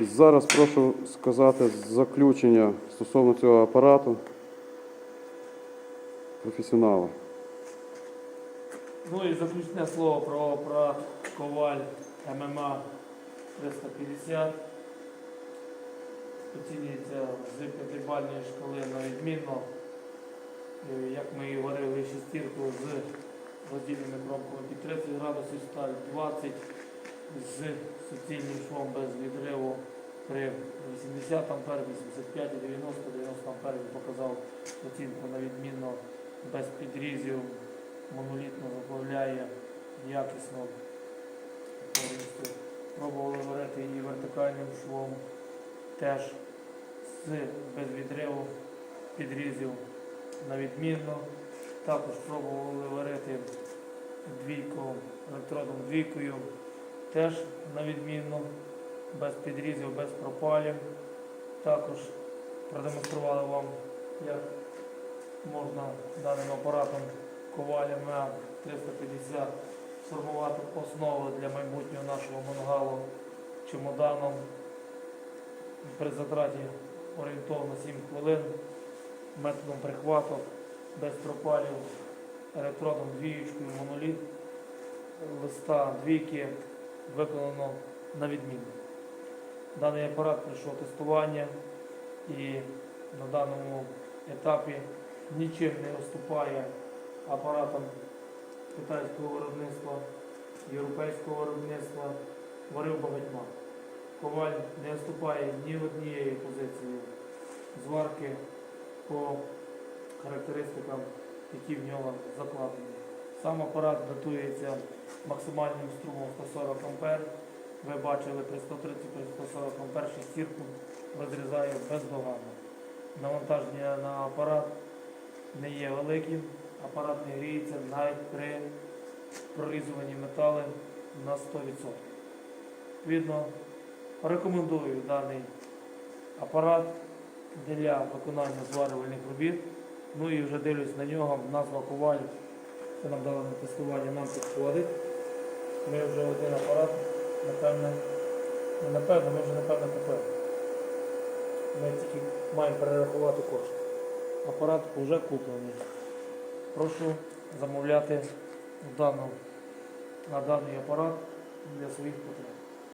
Зараз прошу сказати заключення стосовно цього апарату професіонала. Ну і заключне слово про апарат Коваль ММА 350. Оцінюється з п'ятибальної шкали на відмінно. Як ми і говорили, шестірку з роздільними кромками під 30 градусів, сталь 20 з суцільним швом без відриву при 80 ампер, 85 і 90, 90 ампер він показав оцінку на відмінно без підрізів монолітно заправляє якісно повністю. Пробували варити і вертикальним швом, теж з без відриву підрізів на відмінно. Також пробували варити двійку електродом двійкою, теж на відмінно, без підрізів, без пропалів. Також продемонстрували вам, як можна даним апаратом коваля МЕА 350 сформувати основу для майбутнього нашого мангалу чемоданом при затраті орієнтовно 7 хвилин методом прихвату без пропалів електродом двієчкою моноліт листа двійки виконано на відмінно. Даний апарат пройшов тестування і на даному етапі нічим не уступає апаратам китайського виробництва, європейського виробництва, варив багатьма. Коваль не уступає ні в однієї позиції зварки по характеристикам, які в нього закладені. Сам апарат датується максимальним струмом 140 А. Ви бачили при 130 при 140 А шестірку розрізає бездоганно. Навантаження на апарат не є великим, апарат не гріється навіть при прорізуванні метали на 100%. Відповідно, рекомендую даний апарат для виконання зварювальних робіт. Ну і вже дивлюсь на нього, назва коваль, це нам дали на тестування, нам підходить. Ми вже один апарат, напевне, не напевно, ми вже напевно купили. Ми тільки маємо перерахувати кошти. Апарат вже куплений. Прошу замовляти в дану, на даний апарат для своїх потреб.